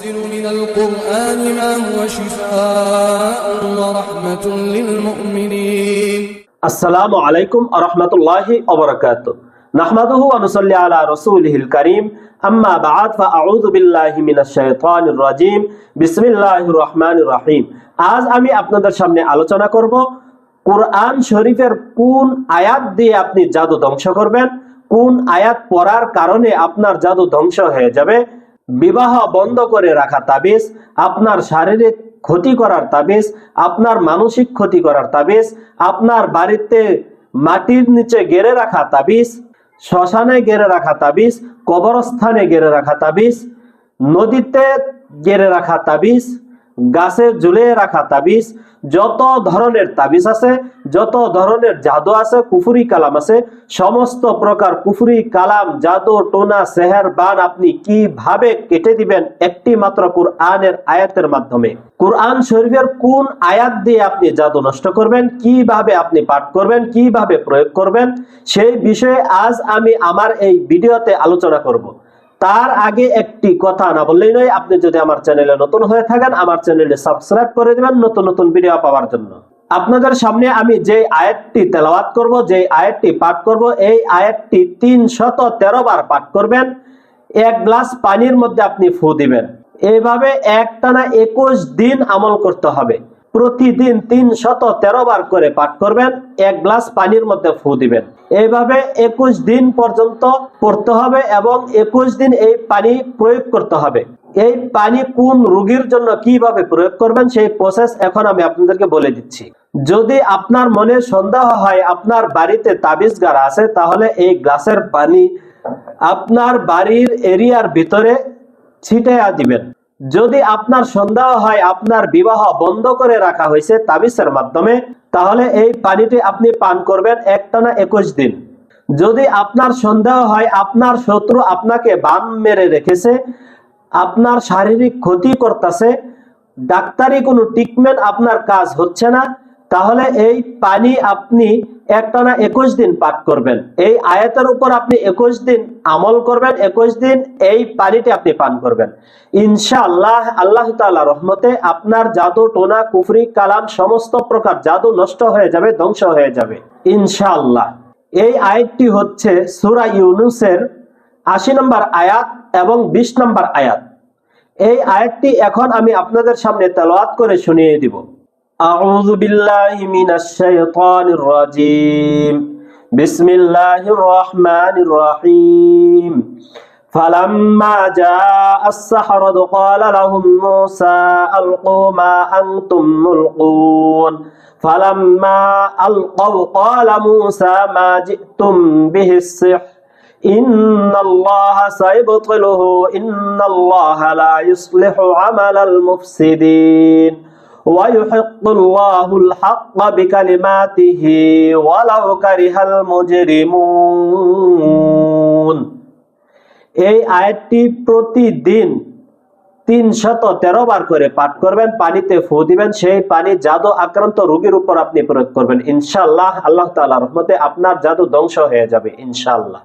وننزل من القرآن ما هو شفاء ورحمة للمؤمنين আসসালামু আলাইকুম আরহামতুল্লাহি অবরাকাত নাহমাদুহু ওয়া নুসাল্লি আলা রাসূলিহিল কারীম আম্মা বা'দ ফাআউযু বিল্লাহি মিনাশ শাইতানির রাজীম বিসমিল্লাহির রহমানির রহিম আজ আমি আপনাদের সামনে আলোচনা করব কোরআন শরীফের কোন আয়াত দিয়ে আপনি জাদু ধ্বংস করবেন কোন আয়াত পড়ার কারণে আপনার জাদু ধ্বংস হয়ে যাবে বিবাহ বন্ধ করে রাখা তাবিজ, আপনার শারীরিক ক্ষতি করার তাবিজ, আপনার মানসিক ক্ষতি করার তাবিজ, আপনার বাড়িতে মাটির নিচে গেড়ে রাখা তাবিজ, শ্মশানে গেড়ে রাখা তাবিজ, কবরস্থানে গেড়ে রাখা তাবিজ, নদীতে গেড়ে রাখা তাবিজ গাছে ঝুলিয়ে রাখা তাবিজ, যত ধরনের তাবিজ আছে, যত ধরনের জাদু আছে, কুফুরি কালাম আছে, সমস্ত প্রকার কুফুরি কালাম, জাদু, টোনা, সেহের, বান আপনি কীভাবে কেটে দিবেন একটি মাত্র কুরআনের আয়াতের মাধ্যমে? কুরআন শরীফের কোন আয়াত দিয়ে আপনি জাদু নষ্ট করবেন, কীভাবে আপনি পাঠ করবেন, কীভাবে প্রয়োগ করবেন, সেই বিষয়ে আজ আমি আমার এই ভিডিওতে আলোচনা করব। তার আগে একটি কথা না বললেই নয়, আপনি যদি আমার চ্যানেলে নতুন হয়ে থাকেন, আমার চ্যানেলে সাবস্ক্রাইব করে দিবেন নতুন নতুন ভিডিও পাওয়ার জন্য। আপনাদের সামনে আমি যে আয়াতটি তেলাওয়াত করব, যে আয়াতটি পাঠ করব, এই আয়াতটি তিন শত তেরো বার পাঠ করবেন। এক গ্লাস পানির মধ্যে আপনি ফু দিবেন। এইভাবে একটানা একুশ দিন আমল করতে হবে। প্রতিদিন তিন শত তেরো বার করে পাঠ করবেন, এক গ্লাস পানির মধ্যে ফু দিবেন। এইভাবে একুশ দিন পর্যন্ত পড়তে হবে এবং একুশ দিন এই পানি প্রয়োগ করতে হবে। এই পানি কোন রোগীর জন্য কীভাবে প্রয়োগ করবেন সেই প্রসেস এখন আমি আপনাদেরকে বলে দিচ্ছি। যদি আপনার মনে সন্দেহ হয় আপনার বাড়িতে তাবিজ আছে, তাহলে এই গ্লাসের পানি আপনার বাড়ির এরিয়ার ভিতরে ছিটাইয়া দিবেন। যদি আপনার সন্দেহ হয় আপনার বিবাহ বন্ধ করে রাখা হয়েছে তাবিসের মাধ্যমে, তাহলে এই পানিটি আপনি পান করবেন একটানা একুশ দিন। যদি আপনার সন্দেহ হয় আপনার শত্রু আপনাকে বাম মেরে রেখেছে, আপনার শারীরিক ক্ষতি করতেছে, ডাক্তারি কোনো ট্রিটমেন্ট আপনার কাজ হচ্ছে না তাহলে এই পানি আপনি একটানা একুশ দিন পাঠ করবেন। এই আয়াতের উপর আপনি একুশ দিন আমল করবেন, একুশ দিন এই পানিটি আপনি পান করবেন। ইনশাআল্লাহ, আল্লাহ তাআলা রহমতে আপনার জাদু, টোনা, কুফরি, কালাম সমস্ত প্রকার জাদু নষ্ট হয়ে যাবে, ধ্বংস হয়ে যাবে। ইনশাআল্লাহ। এই আয়াতটি হচ্ছে সূরা ইউনুসের আশি নম্বর আয়াত এবং বিশ নম্বর আয়াত। এই আয়াতটি এখন আমি আপনাদের সামনে তেলাওয়াত করে শুনিয়ে দিব। أعوذ بالله من الشيطان الرجيم بسم الله الرحمن الرحيم فلما جاء السحرة قال لهم موسى ألقوا ما أنتم ملقون فلما ألقوا قال موسى ما جئتم به السحر إن الله سيبطله إن الله لا يصلح عمل المفسدين ويحق الله الحق بكلماته ولو كره المجرمون এই আয়াতটি প্রতিদিন তিন শত তেরো বার করে পাঠ করবেন পানিতে ফু দিবেন সেই পানি জাদু আক্রান্ত রোগীর উপর আপনি প্রয়োগ করবেন ইনশাআল্লাহ আল্লাহ তাআলা রহমতে আপনার জাদু ধ্বংস হয়ে যাবে ইনশাআল্লাহ